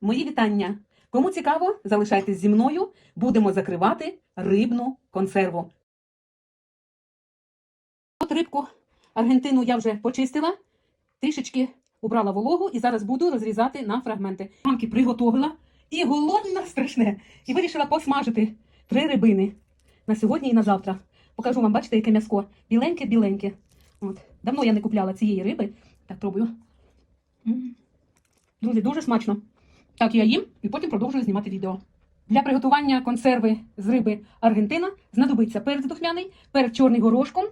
Мої вітання. Кому цікаво, залишайтесь зі мною. Будемо закривати рибну консерву. От рибку Аргентину я вже почистила, трішечки убрала вологу і зараз буду розрізати на фрагменти. Мамки приготовила і голодна страшне. І вирішила посмажити три рибини на сьогодні і на завтра. Покажу вам, бачите, яке м'яско. Біленьке-біленьке. Давно я не купляла цієї риби. Так, пробую. Друзі, дуже смачно. Так, я їм і потім продовжую знімати відео. Для приготування консерви з риби Аргентина знадобиться перець духмяний, перець чорний горошком,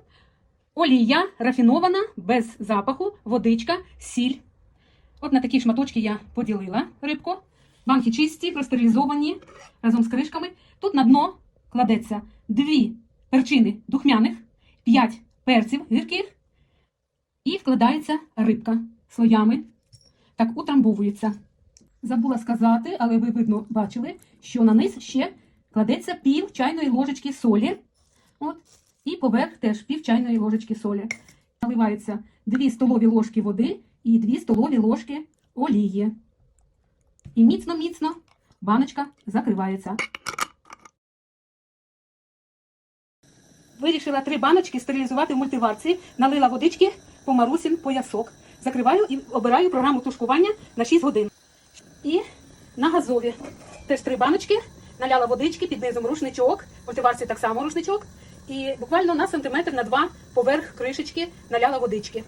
олія рафінована, без запаху, водичка, сіль. От на такі шматочки я поділила рибку. Банки чисті, простерилізовані разом з кришками. Тут на дно кладеться дві перчини духмяних, п'ять перців гірких і вкладається рибка слоями. Так утрамбовується. Забула сказати, але ви, видно, бачили, що на низ ще кладеться пів чайної ложечки солі. От. І поверх теж пів чайної ложечки солі. Наливаються 2 столові ложки води і 2 столові ложки олії. І міцно-міцно баночка закривається. Вирішила три баночки стерилізувати в мультиварці, налила водички по марусін поясок. Закриваю і обираю програму тушкування на 6 годин. І на газові теж три баночки, наляла водички, під низом рушничок, в мультиварці так само рушничок. І буквально на сантиметр на два поверх кришечки наляла водички.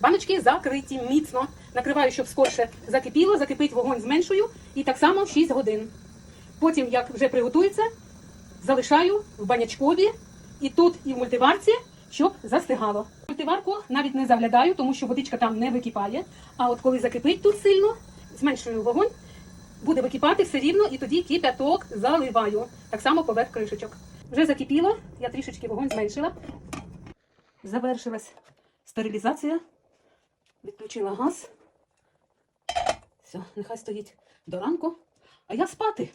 Баночки закриті міцно. Накриваю, щоб скорше закипіло, закипить вогонь зменшую і так само 6 годин. Потім, як вже приготується, залишаю в банячкові і тут, і в мультиварці, щоб застигало. Мультиварку навіть не заглядаю, тому що водичка там не википає. А от коли закипить тут сильно, зменшую вогонь, буде википати все рівно, і тоді кипяток заливаю. Так само поверх кришечок. Вже закипіло, я трішечки вогонь зменшила. Завершилась стерилізація. Відключила газ. Все, нехай стоїть до ранку. А я спати.